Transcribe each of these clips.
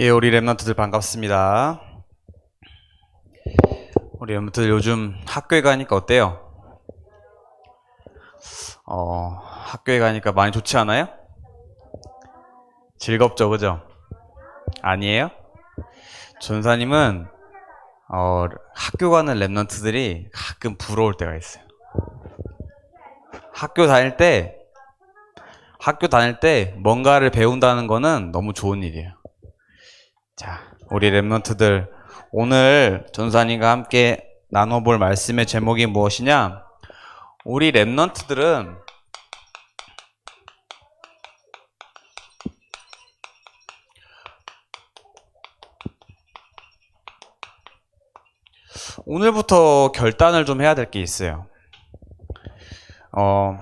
예, 우리 랩런트들 반갑습니다. 우리 랩런트들 요즘 학교에 가니까 어때요? 어, 학교에 가니까 많이 좋지 않아요? 즐겁죠, 그죠? 아니에요? 전사님은 어, 학교 가는 랩런트들이 가끔 부러울 때가 있어요. 학교 다닐 때 학교 다닐 때 뭔가를 배운다는 거는 너무 좋은 일이에요. 자, 우리 랩런트들 오늘 전사님과 함께 나눠볼 말씀의 제목이 무엇이냐? 우리 랩런트들은 오늘부터 결단을 좀 해야 될 게 있어요. 어,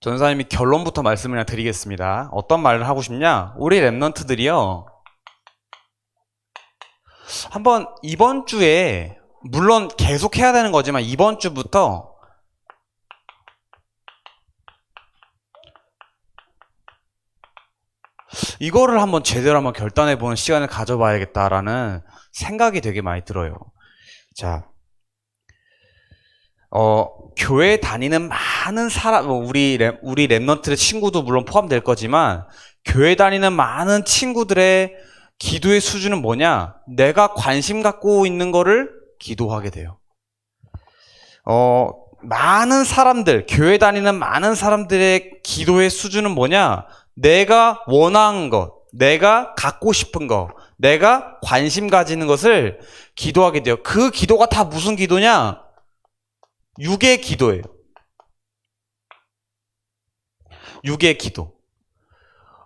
전사님이 결론부터 말씀을 드리겠습니다. 어떤 말을 하고 싶냐? 우리 랩런트들이요. 한번 이번 주에 물론 계속 해야 되는 거지만 이번 주부터 이거를 한번 제대로 한번 결단해 보는 시간을 가져봐야겠다라는 생각이 되게 많이 들어요. 자, 어, 교회 다니는 많은 사람, 뭐 우리 랩, 우리 랩런트의 친구도 물론 포함될 거지만, 교회 다니는 많은 친구들의 기도의 수준은 뭐냐? 내가 관심 갖고 있는 거를 기도하게 돼요. 어, 많은 사람들, 교회 다니는 많은 사람들의 기도의 수준은 뭐냐? 내가 원하는 것, 내가 갖고 싶은 것, 내가 관심 가지는 것을 기도하게 돼요. 그 기도가 다 무슨 기도냐? 육의 기도예요. 육의 기도.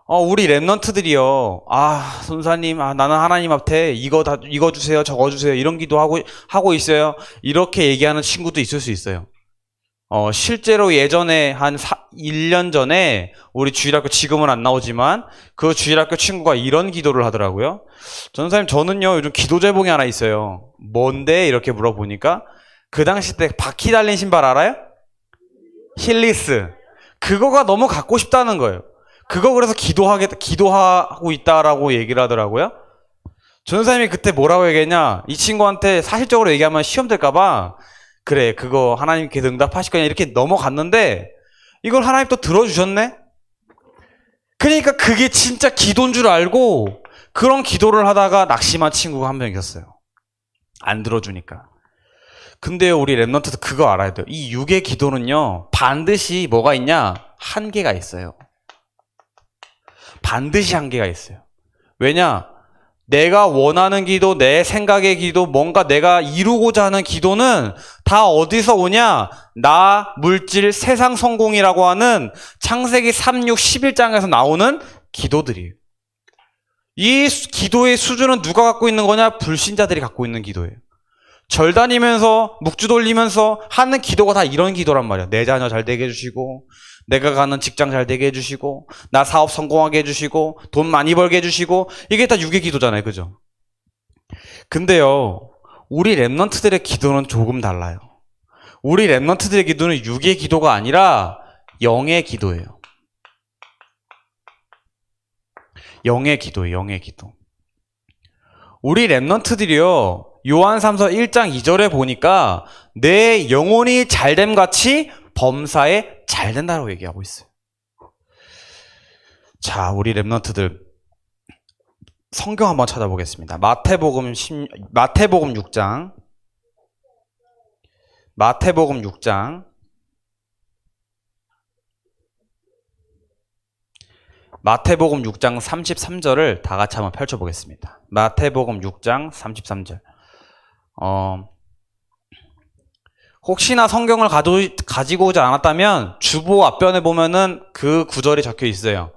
어, 우리 랩런트들이요. 아, 손사님, 아, 나는 하나님 앞에 이거 다, 이거 주세요, 저거 주세요. 이런 기도 하고, 하고 있어요. 이렇게 얘기하는 친구도 있을 수 있어요. 어, 실제로 예전에 한 4, 1년 전에 우리 주일학교 지금은 안 나오지만 그 주일학교 친구가 이런 기도를 하더라고요. 전사님, 저는요, 요즘 기도 제목이 하나 있어요. 뭔데? 이렇게 물어보니까 그 당시 때 바퀴 달린 신발 알아요? 힐리스. 그거가 너무 갖고 싶다는 거예요. 그거 그래서 기도하게, 기도하고 있다라고 얘기를 하더라고요. 전사님이 그때 뭐라고 얘기했냐? 이 친구한테 사실적으로 얘기하면 시험 될까봐, 그래, 그거 하나님께서 응답하실 거냐, 이렇게 넘어갔는데, 이걸 하나님 또 들어주셨네? 그러니까 그게 진짜 기도인 줄 알고, 그런 기도를 하다가 낙심한 친구가 한 명 있었어요. 안 들어주니까. 근데요, 우리 랩런트도 그거 알아야 돼요. 이 육의 기도는요, 반드시 뭐가 있냐? 한계가 있어요. 반드시 한계가 있어요. 왜냐? 내가 원하는 기도, 내 생각의 기도, 뭔가 내가 이루고자 하는 기도는 다 어디서 오냐? 나, 물질, 세상 성공이라고 하는 창세기 3, 6, 11장에서 나오는 기도들이에요. 이 수- 기도의 수준은 누가 갖고 있는 거냐? 불신자들이 갖고 있는 기도예요. 절 다니면서 묵주 돌리면서 하는 기도가 다 이런 기도란 말이야. 내 자녀 잘 되게 해주시고, 내가 가는 직장 잘 되게 해주시고, 나 사업 성공하게 해주시고, 돈 많이 벌게 해주시고, 이게 다 육의 기도잖아요. 그죠? 근데요, 우리 랩런트들의 기도는 조금 달라요. 우리 랩런트들의 기도는 육의 기도가 아니라 영의 기도예요. 영의 기도예요. 영의 기도. 우리 랩런트들이요. 요한 3서 1장 2절에 보니까 내 영혼이 잘됨 같이 범사에 잘 된다고 얘기하고 있어요. 자, 우리 랩런트들 성경 한번 찾아보겠습니다. 마태복음 10, 마태복음 6장 마태복음 6장 마태복음 6장 33절을 다 같이 한번 펼쳐 보겠습니다. 마태복음 6장 33절. 어, 혹시나 성경을 가지고 오지 않았다면 주보 앞변에 보면은 그 구절이 적혀 있어요.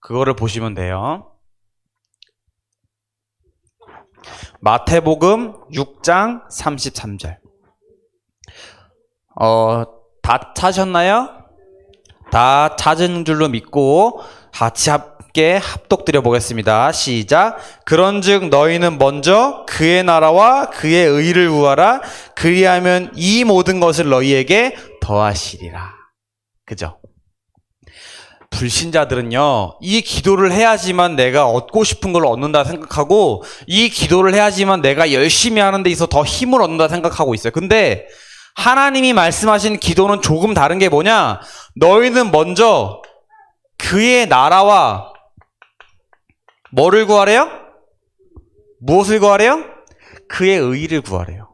그거를 보시면 돼요. 마태복음 6장 33절. 어, 다 찾으셨나요? 다 찾은 줄로 믿고 같이 함께 합독드려 보겠습니다. 시작. 그런즉 너희는 먼저 그의 나라와 그의 의를 구하라. 그리하면 이 모든 것을 너희에게 더하시리라. 그죠? 불신자들은요, 이 기도를 해야지만 내가 얻고 싶은 걸 얻는다 생각하고, 이 기도를 해야지만 내가 열심히 하는 데 있어 더 힘을 얻는다 생각하고 있어요. 근데, 하나님이 말씀하신 기도는 조금 다른 게 뭐냐? 너희는 먼저 그의 나라와 뭐를 구하래요? 무엇을 구하래요? 그의 의를 구하래요.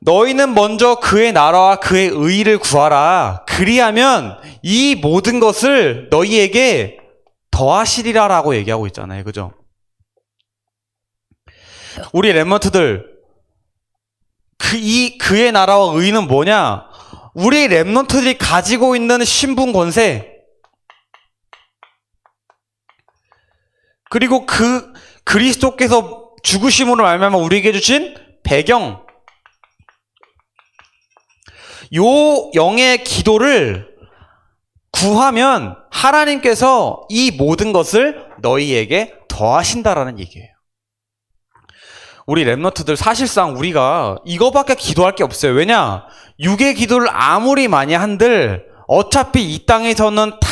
너희는 먼저 그의 나라와 그의 의를 구하라. 그리하면 이 모든 것을 너희에게 더하시리라 라고 얘기하고 있잖아요. 그죠? 우리 랩런트들 그 이 그의 나라와 의는 뭐냐? 우리 랩런트들이 가지고 있는 신분 권세 그리고 그 그리스도께서 죽으심으로 말미암아 우리에게 주신 배경 요 영의 기도를 구하면 하나님께서 이 모든 것을 너희에게 더하신다라는 얘기예요. 우리 랩너트들 사실상 우리가 이거밖에 기도할 게 없어요. 왜냐? 육의 기도를 아무리 많이 한들 어차피 이 땅에서는 다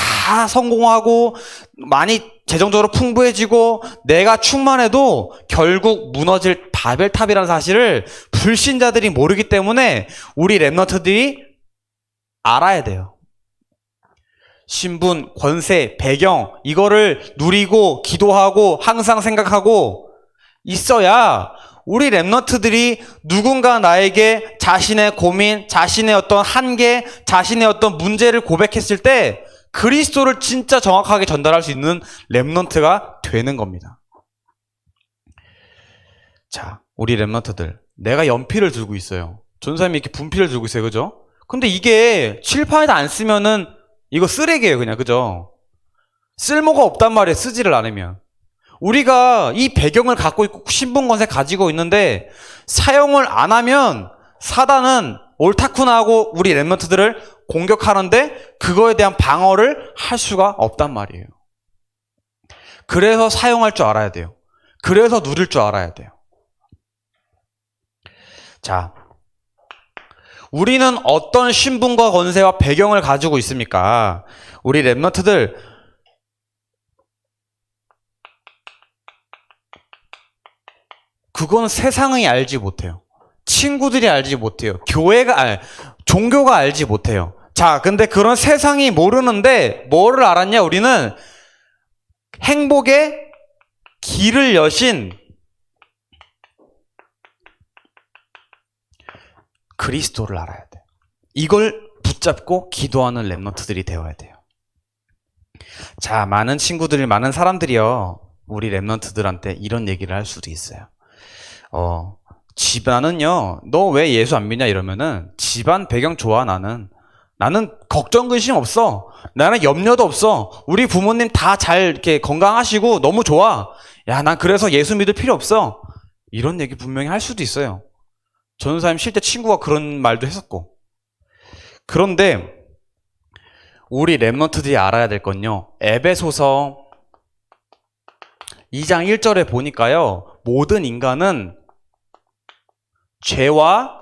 성공하고 많이 재정적으로 풍부해지고 내가 충만해도 결국 무너질 바벨탑이라는 사실을 불신자들이 모르기 때문에 우리 랩너트들이 알아야 돼요. 신분, 권세, 배경 이거를 누리고 기도하고 항상 생각하고 있어야 우리 랩너트들이 누군가 나에게 자신의 고민, 자신의 어떤 한계, 자신의 어떤 문제를 고백했을 때 그리스도를 진짜 정확하게 전달할 수 있는 랩넌트가 되는 겁니다. 자, 우리 랩넌트들. 내가 연필을 들고 있어요. 전사님이 이렇게 분필을 들고 있어요. 그죠? 근데 이게 칠판에다 안 쓰면은 이거 쓰레기예요. 그냥. 그죠? 쓸모가 없단 말이에요. 쓰지를 않으면. 우리가 이 배경을 갖고 있고 신분 권세 가지고 있는데 사용을 안 하면 사단은 옳다쿠나 하고 우리 랩런트들을 공격하는데 그거에 대한 방어를 할 수가 없단 말이에요. 그래서 사용할 줄 알아야 돼요. 그래서 누릴 줄 알아야 돼요. 자, 우리는 어떤 신분과 권세와 배경을 가지고 있습니까? 우리 랩런트들 그건 세상이 알지 못해요. 친구들이 알지 못해요. 교회가, 아, 종교가 알지 못해요. 자, 근데 그런 세상이 모르는데, 뭐를 알았냐, 우리는? 행복의 길을 여신 그리스도를 알아야 돼. 이걸 붙잡고 기도하는 랩너트들이 되어야 돼요. 자, 많은 친구들이, 많은 사람들이요. 우리 랩너트들한테 이런 얘기를 할 수도 있어요. 어, 집안은요, 너 왜 예수 안 믿냐 이러면은 집안 배경 좋아 나는. 나는 걱정 근심 없어. 나는 염려도 없어. 우리 부모님 다 잘 이렇게 건강하시고 너무 좋아. 야, 난 그래서 예수 믿을 필요 없어. 이런 얘기 분명히 할 수도 있어요. 전사님 실제 친구가 그런 말도 했었고. 그런데 우리 랩런트들이 알아야 될 건요. 에베소서 2장 1절에 보니까요. 모든 인간은 죄와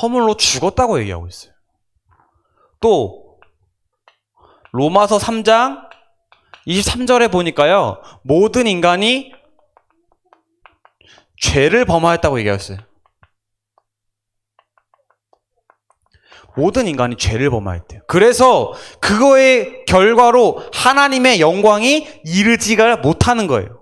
허물로 죽었다고 얘기하고 있어요. 또 로마서 3장 23절에 보니까요. 모든 인간이 죄를 범하였다고 얘기했어요. 모든 인간이 죄를 범하였대요. 그래서 그거의 결과로 하나님의 영광이 이르지가 못하는 거예요.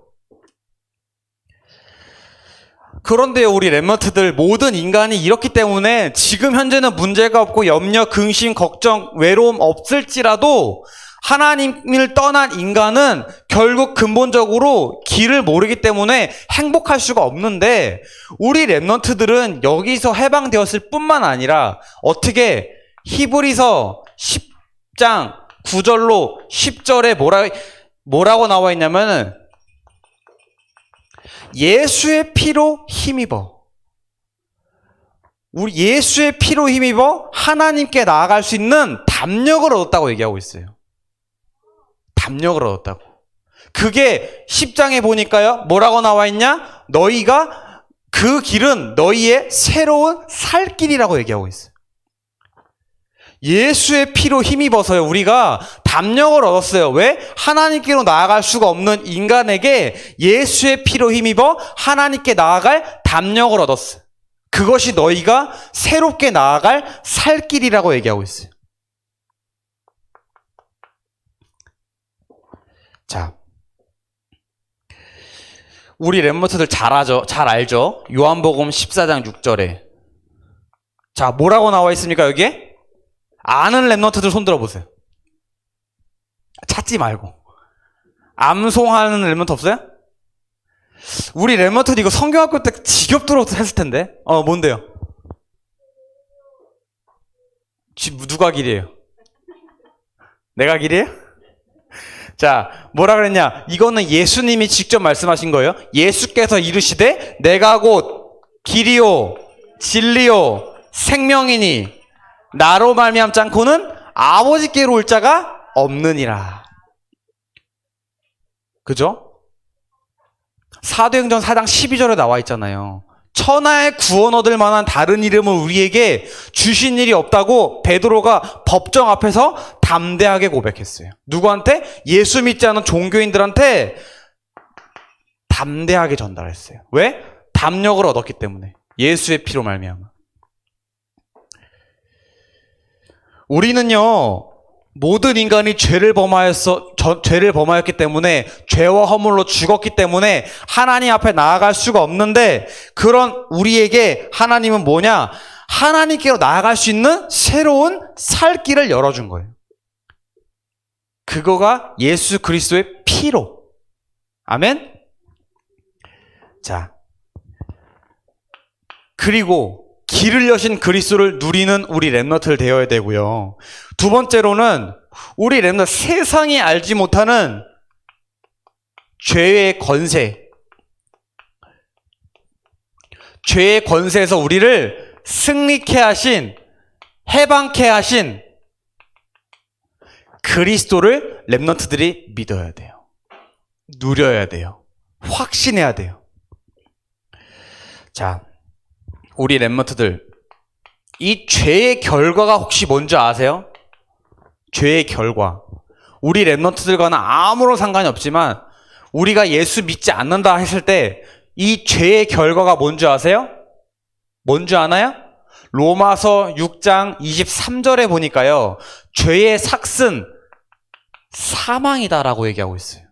그런데요, 우리 랩머트들 모든 인간이 이렇기 때문에 지금 현재는 문제가 없고 염려, 근심, 걱정, 외로움 없을지라도 하나님을 떠난 인간은 결국 근본적으로 길을 모르기 때문에 행복할 수가 없는데 우리 랩런트들은 여기서 해방되었을 뿐만 아니라 어떻게 히브리서 10장 9절로 10절에 뭐라, 뭐라고 나와 있냐면은 예수의 피로 힘입어. 우리 예수의 피로 힘입어 하나님께 나아갈 수 있는 담력을 얻었다고 얘기하고 있어요. 담력을 얻었다고. 그게 10장에 보니까요. 뭐라고 나와 있냐? 너희가 그 길은 너희의 새로운 살 길이라고 얘기하고 있어요. 예수의 피로 힘입어서요. 우리가 담력을 얻었어요. 왜? 하나님께로 나아갈 수가 없는 인간에게 예수의 피로 힘입어 하나님께 나아갈 담력을 얻었어요. 그것이 너희가 새롭게 나아갈 살 길이라고 얘기하고 있어요. 자. 우리 랩머트들 잘 아죠? 잘 알죠? 요한복음 14장 6절에. 자, 뭐라고 나와 있습니까, 여기에? 아는 랩너트들 손 들어 보세요. 찾지 말고. 암송하는 랩너트 없어요? 우리 랩너트들 이거 성경학교 때 지겹도록 했을 텐데. 어, 뭔데요? 지- 누가 길이에요? 내가 길이에요? 자, 뭐라 그랬냐? 이거는 예수님이 직접 말씀하신 거예요. 예수께서 이르시되 내가 곧 길이요 진리요 생명이니 나로 말미암지 않고는 아버지께로 올 자가 없느니라. 그죠? 사도행전 4장 12절에 나와 있잖아요. 천하의 구원 얻을 만한 다른 이름을 우리에게 주신 일이 없다고 베드로가 법정 앞에서 담대하게 고백했어요. 누구한테? 예수 믿지 않은 종교인들한테 담대하게 전달했어요. 왜? 담력을 얻었기 때문에. 예수의 피로 말미암아. 우리는요. 모든 인간이 죄를 범하였어, 저- 죄를 범하였기 때문에 죄와 허물로 죽었기 때문에 하나님 앞에 나아갈 수가 없는데 그런 우리에게 하나님은 뭐냐? 하나님께로 나아갈 수 있는 새로운 살 길을 열어준 거예요. 그거가 예수 그리스도의 피로. 아멘? 자. 그리고 길을 여신 그리스도를 누리는 우리 랩너트를 되어야 되고요. 두 번째로는 우리 랩너 세상이 알지 못하는 죄의 권세. 죄의 권세에서 우리를 승리케 하신, 해방케 하신 그리스도를 랩너트들이 믿어야 돼요. 누려야 돼요. 확신해야 돼요. 자, 우리 랩머트들 이 죄의 결과가 혹시 뭔지 아세요? 죄의 결과. 우리 랩너트들과는 아무런 상관이 없지만 우리가 예수 믿지 않는다 했을 때 이 죄의 결과가 뭔지 아세요? 뭔지 아나요? 로마서 6장 23절에 보니까요. 죄의 삭슨 사망이다라고 얘기하고 있어요.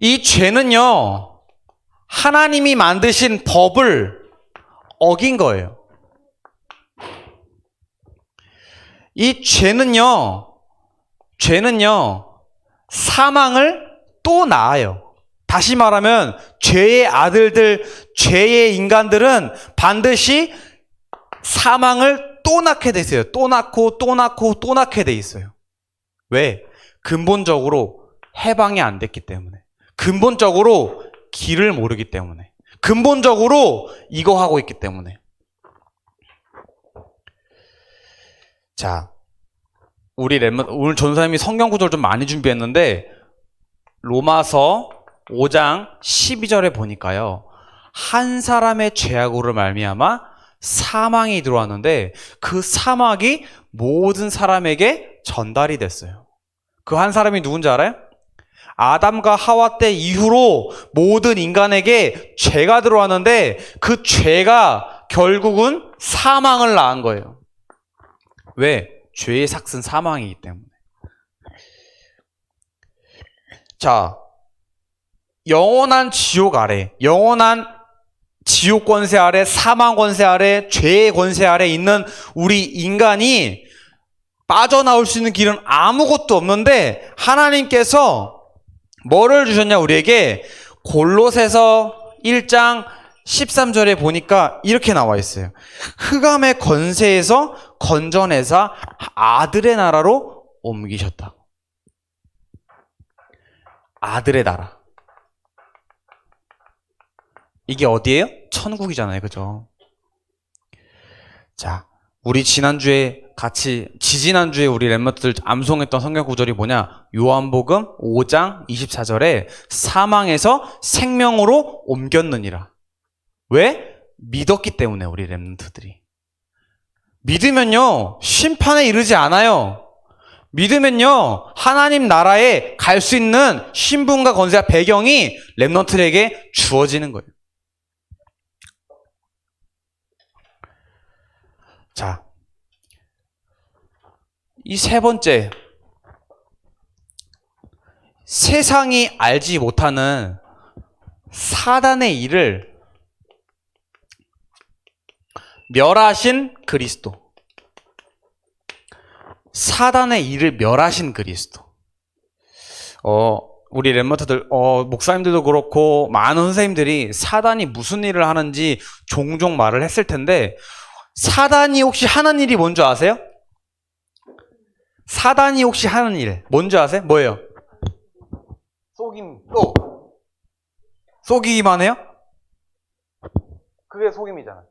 이 죄는요. 하나님이 만드신 법을 어긴 거예요. 이 죄는요, 죄는요, 사망을 또 낳아요. 다시 말하면, 죄의 아들들, 죄의 인간들은 반드시 사망을 또 낳게 돼 있어요. 또 낳고, 또 낳고, 또 낳게 돼 있어요. 왜? 근본적으로 해방이 안 됐기 때문에. 근본적으로 길을 모르기 때문에. 근본적으로 이거 하고 있기 때문에. 자, 우리 랩 오늘 전사님이 성경 구절 좀 많이 준비했는데 로마서 5장 12절에 보니까요. 한 사람의 죄악으로 말미암아 사망이 들어왔는데 그 사망이 모든 사람에게 전달이 됐어요. 그 한 사람이 누군지 알아요? 아담과 하와 때 이후로 모든 인간에게 죄가 들어왔는데 그 죄가 결국은 사망을 낳은 거예요. 왜? 죄의 삭슨 사망이기 때문에. 자, 영원한 지옥 아래, 영원한 지옥 권세 아래, 사망 권세 아래, 죄의 권세 아래 있는 우리 인간이 빠져나올 수 있는 길은 아무것도 없는데 하나님께서 뭐를 주셨냐 우리에게 골로새서 1장 13절에 보니까 이렇게 나와 있어요. 흑암의 권세에서 건져내사 아들의 나라로 옮기셨다. 아들의 나라. 이게 어디예요? 천국이잖아요. 그죠? 자, 우리 지난주에 같이 지지난주에 우리 랩머트들 암송했던 성경 구절이 뭐냐? 요한복음 5장 24절에 사망에서 생명으로 옮겼느니라. 왜? 믿었기 때문에 우리 랩런트들이 믿으면요, 심판에 이르지 않아요. 믿으면요, 하나님 나라에 갈 수 있는 신분과 건세와 배경이 랩런트에게 주어지는 거예요. 자, 이 세 번째, 세상이 알지 못하는 사단의 일을 멸하신 그리스도. 사단의 일을 멸하신 그리스도. 어, 우리 랩머터들, 어, 목사님들도 그렇고, 많은 선생님들이 사단이 무슨 일을 하는지 종종 말을 했을 텐데, 사단이 혹시 하는 일이 뭔지 아세요? 사단이 혹시 하는 일, 뭔지 아세요? 뭐예요? 속임, 또. 속이기만 해요? 그게 속임이잖아요.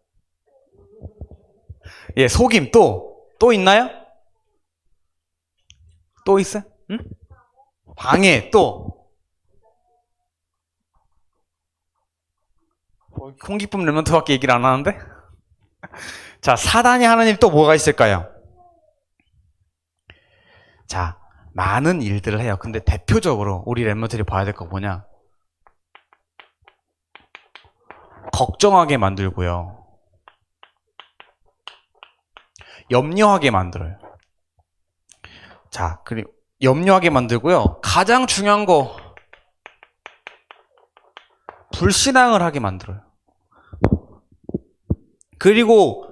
예, 속임 또, 또 있나요? 또 있어요? 응? 방해 또. 어, 홍기쁨 랩런트밖에 얘기를 안 하는데? 자, 사단이 하는 일 또 뭐가 있을까요? 자, 많은 일들을 해요. 근데 대표적으로 우리 랩런트들이 봐야 될 거 뭐냐? 걱정하게 만들고요. 염려하게 만들어요. 자, 그리고 염려하게 만들고요. 가장 중요한 거 불신앙을 하게 만들어요. 그리고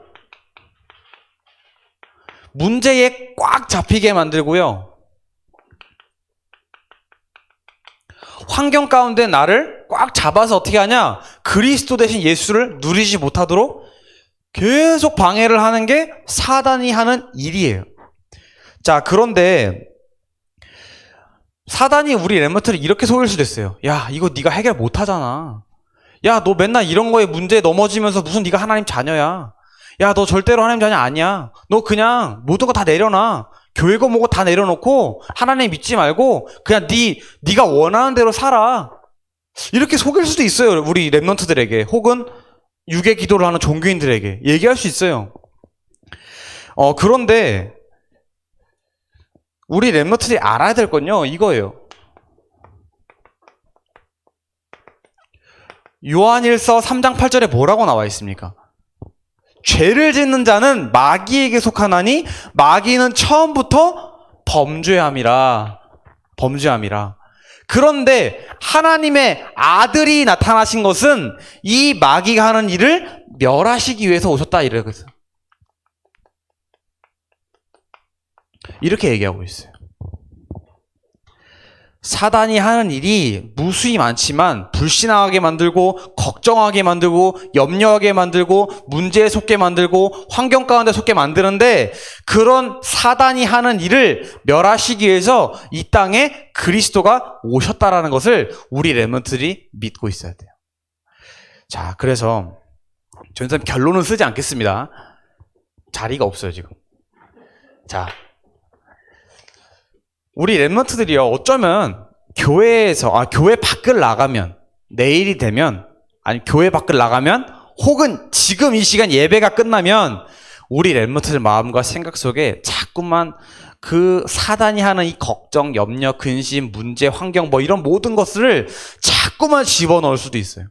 문제에 꽉 잡히게 만들고요. 환경 가운데 나를 꽉 잡아서 어떻게 하냐? 그리스도 대신 예수를 누리지 못하도록 계속 방해를 하는 게 사단이 하는 일이에요. 자, 그런데 사단이 우리 랩머트를 이렇게 속일 수도 있어요. 야, 이거 네가 해결 못 하잖아. 야, 너 맨날 이런 거에 문제에 넘어지면서 무슨 네가 하나님 자녀야. 야, 너 절대로 하나님 자녀 아니야. 너 그냥 모든 거 다 내려놔. 교회고 뭐고 다 내려놓고 하나님 믿지 말고 그냥 네 네가 원하는 대로 살아. 이렇게 속일 수도 있어요. 우리 랩런트들에게 혹은 유괴 기도를 하는 종교인들에게 얘기할 수 있어요. 어, 그런데 우리 랩너트들이 알아야 될 건요, 이거예요. 요한일서 3장 8절에 뭐라고 나와 있습니까? 죄를 짓는 자는 마귀에게 속하나니 마귀는 처음부터 범죄함이라. 범죄함이라. 그런데 하나님의 아들이 나타나신 것은 이 마귀가 하는 일을 멸하시기 위해서 오셨다 이래서 이렇게 얘기하고 있어요. 사단이 하는 일이 무수히 많지만 불신하게 만들고 걱정하게 만들고 염려하게 만들고 문제에 속게 만들고 환경 가운데 속게 만드는데 그런 사단이 하는 일을 멸하시기 위해서 이 땅에 그리스도가 오셨다라는 것을 우리 랩런트들이 믿고 있어야 돼요. 자, 그래서 전선 결론은 쓰지 않겠습니다. 자리가 없어요, 지금. 자, 우리 랩런트들이요, 어쩌면 교회에서, 아, 교회 밖을 나가면, 내일이 되면, 아니, 교회 밖을 나가면, 혹은 지금 이 시간 예배가 끝나면, 우리 랩런트들 마음과 생각 속에 자꾸만 그 사단이 하는 이 걱정, 염려, 근심, 문제, 환경, 뭐 이런 모든 것을 자꾸만 집어넣을 수도 있어요.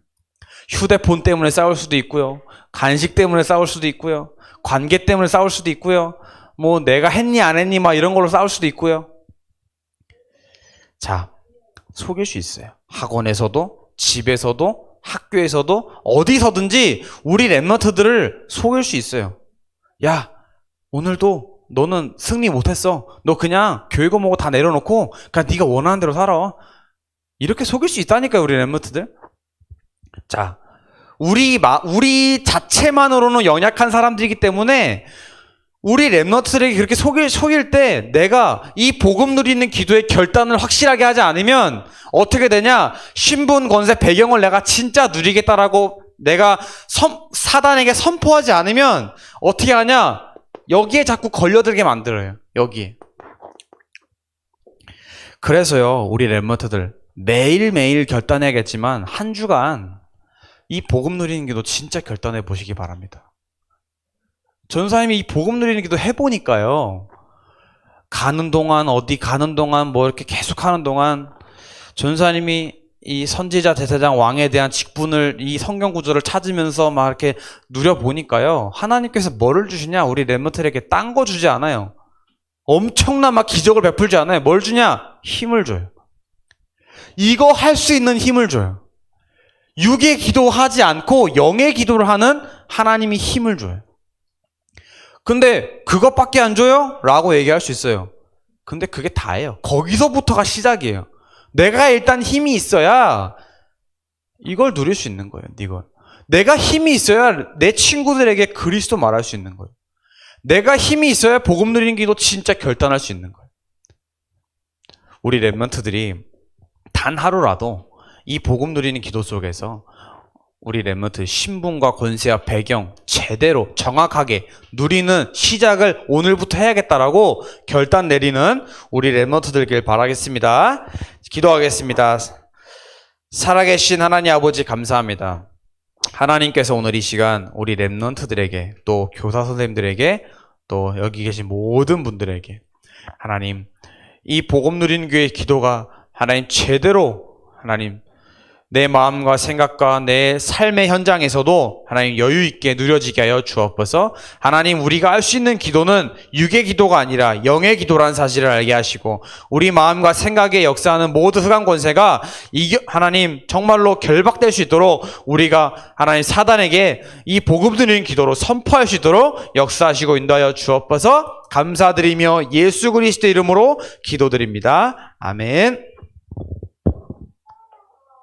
휴대폰 때문에 싸울 수도 있고요. 간식 때문에 싸울 수도 있고요. 관계 때문에 싸울 수도 있고요. 뭐 내가 했니 안 했니 막 이런 걸로 싸울 수도 있고요. 자, 속일 수 있어요. 학원에서도, 집에서도, 학교에서도, 어디서든지 우리 랩너트들을 속일 수 있어요. 야, 오늘도 너는 승리 못했어. 너 그냥 교육고 뭐고 다 내려놓고 그냥 네가 원하는 대로 살아. 이렇게 속일 수 있다니까요, 우리 랩너트들. 자, 우리 마, 우리 자체만으로는 연약한 사람들이기 때문에 우리 랩너트들에게 그렇게 속일, 속일 때 내가 이 복음 누리는 기도의 결단을 확실하게 하지 않으면 어떻게 되냐? 신분, 권세, 배경을 내가 진짜 누리겠다라고 내가 선, 사단에게 선포하지 않으면 어떻게 하냐? 여기에 자꾸 걸려들게 만들어요. 여기에. 그래서요, 우리 랩머트들 매일매일 결단해야겠지만 한 주간 이 복음 누리는 기도 진짜 결단해 보시기 바랍니다. 전사님이 이 복음 누리는 기도 해보니까요. 가는 동안, 어디 가는 동안, 뭐 이렇게 계속 하는 동안, 전사님이 이 선지자, 대사장, 왕에 대한 직분을, 이 성경 구조를 찾으면서 막 이렇게 누려보니까요. 하나님께서 뭐를 주시냐? 우리 렘너들에게 딴 거 주지 않아요. 엄청난 막 기적을 베풀지 않아요. 뭘 주냐? 힘을 줘요. 이거 할 수 있는 힘을 줘요. 육의 기도하지 않고 영의 기도를 하는 하나님이 힘을 줘요. 근데 그것밖에 안 줘요? 라고 얘기할 수 있어요. 근데 그게 다예요. 거기서부터가 시작이에요. 내가 일단 힘이 있어야 이걸 누릴 수 있는 거예요. 이걸. 내가 힘이 있어야 내 친구들에게 그리스도 말할 수 있는 거예요. 내가 힘이 있어야 복음 누리는 기도 진짜 결단할 수 있는 거예요. 우리 랩런트들이 단 하루라도 이 복음 누리는 기도 속에서 우리 랩런트 신분과 권세와 배경 제대로 정확하게 누리는 시작을 오늘부터 해야겠다라고 결단 내리는 우리 랩런트들길 바라겠습니다. 기도하겠습니다. 살아계신 하나님 아버지 감사합니다. 하나님께서 오늘 이 시간 우리 랩런트들에게 또 교사 선생님들에게 또 여기 계신 모든 분들에게 하나님 이 복음 누리는 교회 기도가 하나님 제대로 하나님 내 마음과 생각과 내 삶의 현장에서도 하나님 여유 있게 누려지게 하여 주옵소서. 하나님 우리가 할 수 있는 기도는 육의 기도가 아니라 영의 기도라는 사실을 알게 하시고 우리 마음과 생각에 역사하는 모든 흑암 권세가 하나님 정말로 결박될 수 있도록 우리가 하나님 사단에게 이 복음 드리는 기도로 선포할 수 있도록 역사하시고 인도하여 주옵소서. 감사드리며 예수 그리스도 이름으로 기도드립니다. 아멘.